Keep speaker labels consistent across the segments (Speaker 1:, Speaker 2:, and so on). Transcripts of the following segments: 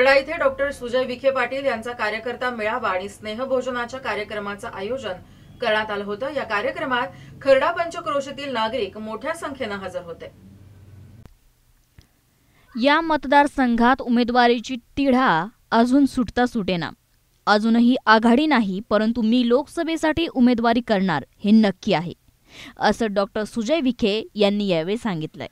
Speaker 1: खर्डा इथे डॉक्टर सुजय विखे पाटील यांचा कार्यकर्ता मेळावा आणि स्नेहभोजनाच्या कार्यक्रमाचं आयोजन करण्यात आलं होतं. या कार्यक्रमात खर्डा पंचक्रोशीतील नागरिक मोठ्या संख्येनं हजर होते.
Speaker 2: या मतदारसंघात उमेदवारीची तिढा अजून सुटता सुटेना. अजूनही आघाडी नाही परंतु मी लोकसभेसाठी उमेदवारी करणार हे नक्की आहे असं डॉक्टर सुजय विखे यांनी यावेळी सांगितलंय.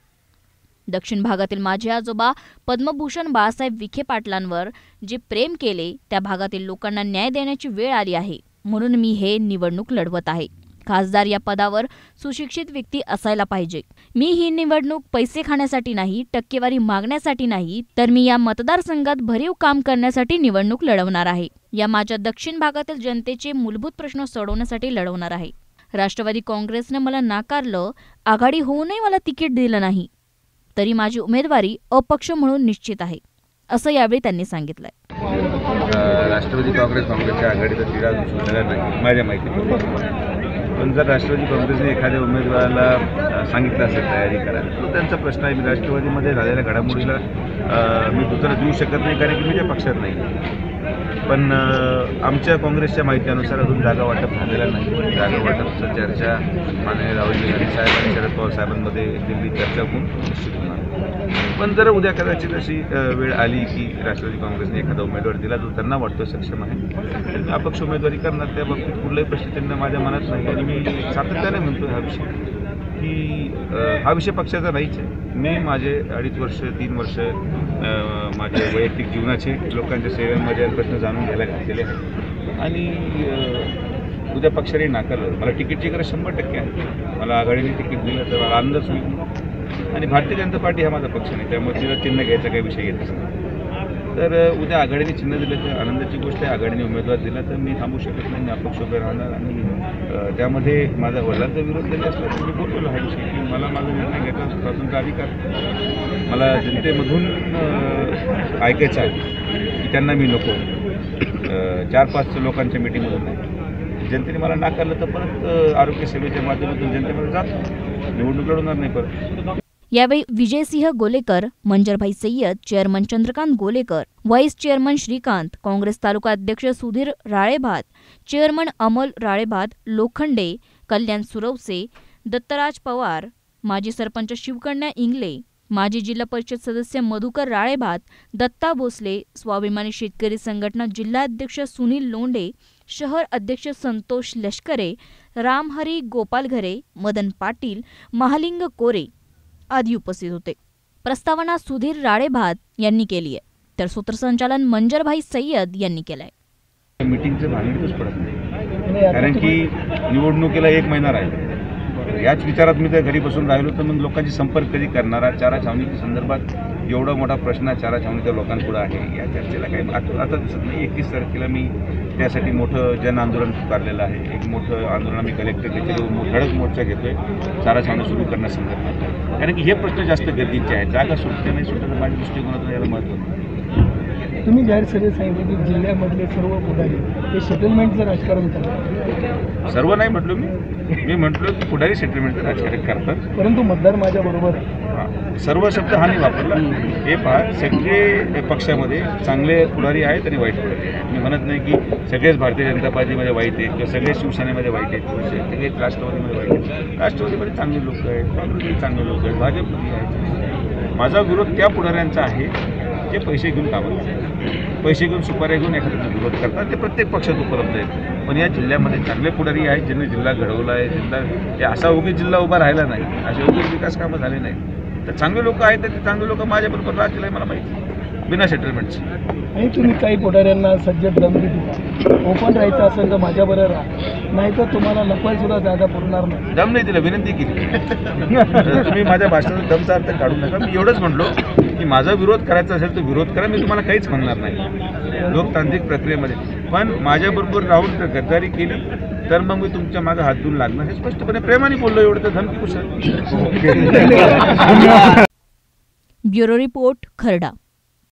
Speaker 2: दक्षिण भागातील माझे आजोबा पद्मभूषण बाळासाहेब विखे पाटलांवर जे प्रेम केले त्या भागातील लोकांना न्याय देण्याची वेळ आली आहे. म्हणून मी हे निवडणूक लढवत आहे. खासदार या पदावर सुशिक्षित व्यक्ती असायला पाहिजे. मी ही निवडणूक पैसे खाण्यासाठी नाही टक्केवारी मागण्यासाठी नाही तर मी या मतदारसंघात भरीव काम करण्यासाठी निवडणूक लढवणार आहे. या माझ्या दक्षिण भागातील जनतेचे मूलभूत प्रश्न सोडवण्यासाठी लढवणार आहे. राष्ट्रवादी काँग्रेसनं मला नाकारलं आघाडी होऊनही मला तिकीट दिलं नाही. तरी माझी उमेदवारी अपक्ष म्हणून निश्चित आहे असं यावेळी त्यांनी सांगितलंय.
Speaker 3: राष्ट्रवादी काँग्रेस काँग्रेसच्या आघाडीचा तिढा सुटलेला नाही माझ्या माहिती पण जर राष्ट्रवादी काँग्रेसने एखाद्या उमेदवाराला सांगितलं असेल तयारी करायला तो त्यांचा प्रश्न आहे मी राष्ट्रवादीमध्ये झालेल्या घडामोडीला मी दुसरं देऊ शकत नाही कारण की मी त्या पक्षात नाही. पण आमच्या काँग्रेसच्या माहितीनुसार अजून जागा वाटप झालेलं नाही. जागा वाटपचं चर्चा माननीय राहुल गांधी साहेब आणि शरद पवार साहेबांमध्ये दिल्ली चर्चा होऊन निश्चित होणार. पण जर उद्या कदाचित अशी वेळ आली की राष्ट्रवादी काँग्रेसने एखादा उमेदवार दिला जो त्यांना वाटतो सक्षम आहे तर मी अपक्ष उमेदवारी करणार त्या बाबतीत कुठलाही प्रश्न त्यांना माझ्या मनात नाही आणि मी सातत्याने म्हणतो हा विषय. की हा विषय पक्षाचा नाहीच आहे. मी माझे अडीच वर्ष तीन वर्ष माझ्या वैयक्तिक जीवनाचे लोकांच्या सेवेमध्ये प्रश्न जाणून घ्यायला घातलेले आहेत. आणि उद्या पक्षाने नाकारलं मला तिकीटची गरज शंभर टक्के आहे. मला आघाडीने तिकीट दिलं तर मला आनंदच होईल. आणि भारतीय जनता पार्टी हा माझा पक्ष नाही त्यामुळे तिला चिन्ह घ्यायचा काही विषय येत नाही. तर उद्या आघाडीने चिन्ह दिलं तर आनंदाची गोष्ट आहे आघाडीने उमेदवार दिला तर मी थांबू शकत नाही मी अपक्ष उभे राहणार आणि त्यामध्ये माझा वडिलांचा विरोध जरी असला तर मी बोललेलो हा विषय की मला माझा निर्णय घ्यायचा स्वतःचा अधिकार मला जनतेमधून ऐकायचं आहे की त्यांना मी नको. चार पाच लोकांच्या मिटिंगमधून नाही. जनतेने मला नाकारलं तर परत आरोग्य सेवेच्या माध्यमातून जनतेमध्ये जातो. निवडणूक लढवणार नाही परत.
Speaker 2: यावेळी Vijaysinh Golekar Manjarbhai Sayyad chairman Chandrakant Golekar vice chairman Shrikant Congress taluka अध्यक्ष सुधीर राळेभात चेअरमन अमोल राळेभात लोखंडे कल्याण सुरवसे दत्तराज पवार माजी सरपंच शिवकन्या इंगले माजी जिल्हा परिषद सदस्य मधुकर राळेभात दत्ता भोसले स्वाभिमानी शेतकरी संघटना जिल्हाध्यक्ष सुनील लोंढे शहर अध्यक्ष संतोष लष्करे रामहरी गोपालघरे मदन पाटील महालिंग कोरे आदी उपस्थित होते. प्रस्तावना सुधीर राळेभात यांनी केली आहे. तर सूत्रसंचालन मंजरभाई सय्यद यांनी केलंय.
Speaker 3: मिटिंगचं भानगडीतच पडत नाही. कारण की निवडणुकीला एक महिना राहिला. याच विचारात मी जर घरी बसून राहिलो तर मग लोकांशी संपर्क कधी करणारा चारा छावणीच्या संदर्भात एवढा मोठा प्रश्न चारा छावणीच्या लोकांपुढे आहे या चर्चेला काही आता आता दिसत नाही. एकतीस तारखेला मी त्यासाठी मोठं जन आंदोलन पुकारलेलं आहे. एक मोठं आंदोलन आम्ही कलेक्टर त्याच्यावर धडक मोर्चा घेतोय. चारा छावणी सुरू करण्यासंदर्भात. कारण की हे प्रश्न जास्त गरजेचे आहेत. जागा सुटते नाही सुटत माझ्या दृष्टिकोनातून याला महत्त्व नाही
Speaker 4: तुम्ही जाहीर सभेत सांगितलं की जिल्ह्यामधले सर्व पुढारी हे सेटलमेंटचं राजकारण करतात.
Speaker 3: सर्व नाही म्हटलो मी. मी म्हटलो की पुढारी सेटलमेंटचं राजकारण करतात.
Speaker 4: परंतु मतदार माझ्या बरोबर आहे.
Speaker 3: हा. सर्व शब्द हा नाही वापरला. हे पहा सगळे पक्षामध्ये चांगले पुढारी आहेत आणि वाईट पुढारी आहेत. मी म्हणत नाही की सगळेच भारतीय जनता पार्टीमध्ये वाईट आहेत किंवा सगळे शिवसेनेमध्ये वाईट आहेत. किंवा सगळेच राष्ट्रवादीमध्ये वाईट आहेत. राष्ट्रवादीमध्ये चांगले लोक आहेत काँग्रेसमध्ये चांगले लोक आहेत भाजपमध्ये आहेत. माझा विरोध त्या पुढाऱ्यांचा आहे. जे पैसे घेऊन कामं करतात पैसे घेऊन सुपाऱ्या घेऊन एखाद्याचा विरोध करतात ते प्रत्येक पक्षात उपलब्ध आहेत. पण या जिल्ह्यामध्ये चांगले पुढारी आहेत ज्यांनी जिल्हा घडवला आहे जिल्हा हे असा उगी जिल्हा उभा राहिला नाही असे योग्य विकास कामं झाले नाही तर चांगले लोक आहेत तर ते चांगले लोक माझ्याबरोबर राहतील मला माहिती बिना सेटलमेंटचे
Speaker 4: आणि तुम्ही काही पुढाऱ्यांना सज्जत दिला. ओपन राहायचं असेल तर माझ्याबरोबर राहा. नाही तर तुम्हाला लपवाय सुद्धा जागा पुरणार नाही.
Speaker 3: दम नाही दिला विनंती केली. तर तुम्ही माझ्या भाषणाचा दमचा अर्थ काढू नका. मी एवढंच म्हटलो की माझा विरोध करायचा असेल तर विरोध करा मी तुम्हाला काहीच म्हणणार नाही. लोकतांत्रिक प्रक्रियेमध्ये. पण माझ्याबरोबर राहून जर गद्दारी केली तर मग मी तुमच्या मागे हात धुवून लागणार. हे स्पष्टपणे प्रेमाने बोललो एवढं तर धमकी कुठं
Speaker 2: ब्युरो रिपोर्ट खरडा.